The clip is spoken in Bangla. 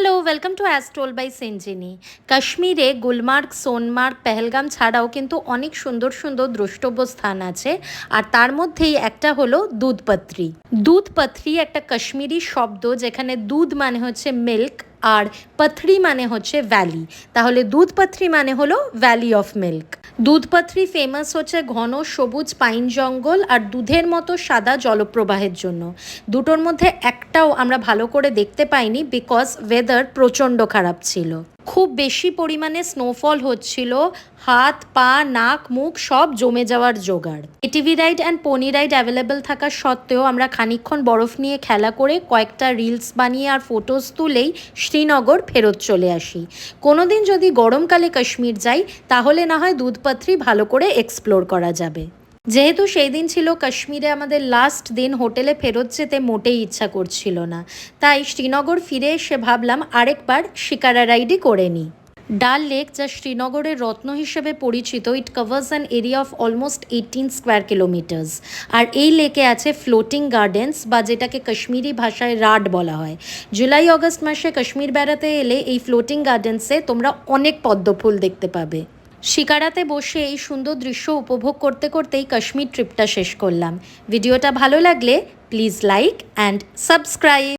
হ্যালো ওয়েলকাম টু অ্যাস্ট্রোল বাই সেঞ্জিনি কাশ্মীরে গুলমার্গ সোনমার্গ পেহেলগাম ছাড়াও কিন্তু অনেক সুন্দর সুন্দর দ্রষ্টব্য স্থান আছে। আর তার মধ্যেই একটা হলো দুধপত্রি। দুধপত্রি একটা কাশ্মীরি শব্দ যেখানে দুধ মানে হচ্ছে মিল্ক আর পথরি মানে হচ্ছে ভ্যালি তাহলে দুধপত্রি মানে হলো valley of milk Doodhpathri famous হচ্ছে ঘন, সবুজ পাইন জঙ্গল আর দুধের মতো সাদা জলপ্রবাহের জন্য। দুটোর মধ্যে একটাও আমরা ভালো করে দেখতে পাইনি বিকজ ওয়েদার প্রচণ্ড খারাপ ছিল। খুব বেশি পরিমাণে স্নোফল হচ্ছিল, হাত, পা, নাক, মুখ সব জমে যাওয়ার জোগাড়। ATV ride and pony ride available থাকা সত্ত্বেও আমরা খানিকক্ষণ বরফ নিয়ে খেলা করে কয়েকটা রিলস বানিয়ে আর ফটোস তুলেই শ্রীনগর ফেরত চলে আসি। কোনোদিন যদি গরমকালে কাশ্মীর যাই, তাহলে না হয় দুধপাত্রি ভালো করে এক্সপ্লোর করা যাবে। যেহেতু সেই দিন ছিল কাশ্মীরে আমাদের লাস্ট দিন, হোটেলে ফেরত যেতে মোটেই ইচ্ছা করছিল না। তাই শ্রীনগর ফিরে এসে ভাবলাম আরেকবার শিকারা রাইডই করে নিই। ডাল লেক, যা শ্রীনগরের রত্ন হিসেবে পরিচিত it covers an area of almost eighteen square kilometers আর এই লেকে আছে ফ্লোটিং গার্ডেন্স বা যেটাকে কাশ্মীরি ভাষায় রাড বলা হয়। জুলাই অগস্ট মাসে কাশ্মীর বেড়াতে এলে এই ফ্লোটিং গার্ডেন্সে তোমরা অনেক পদ্মফুল দেখতে পাবে। শিকারাতে বসে এই সুন্দর দৃশ্য উপভোগ করতে করতেই কাশ্মীর ট্রিপটা শেষ করলাম। ভিডিওটা ভালো লাগলে প্লিজ লাইক অ্যান্ড সাবস্ক্রাইব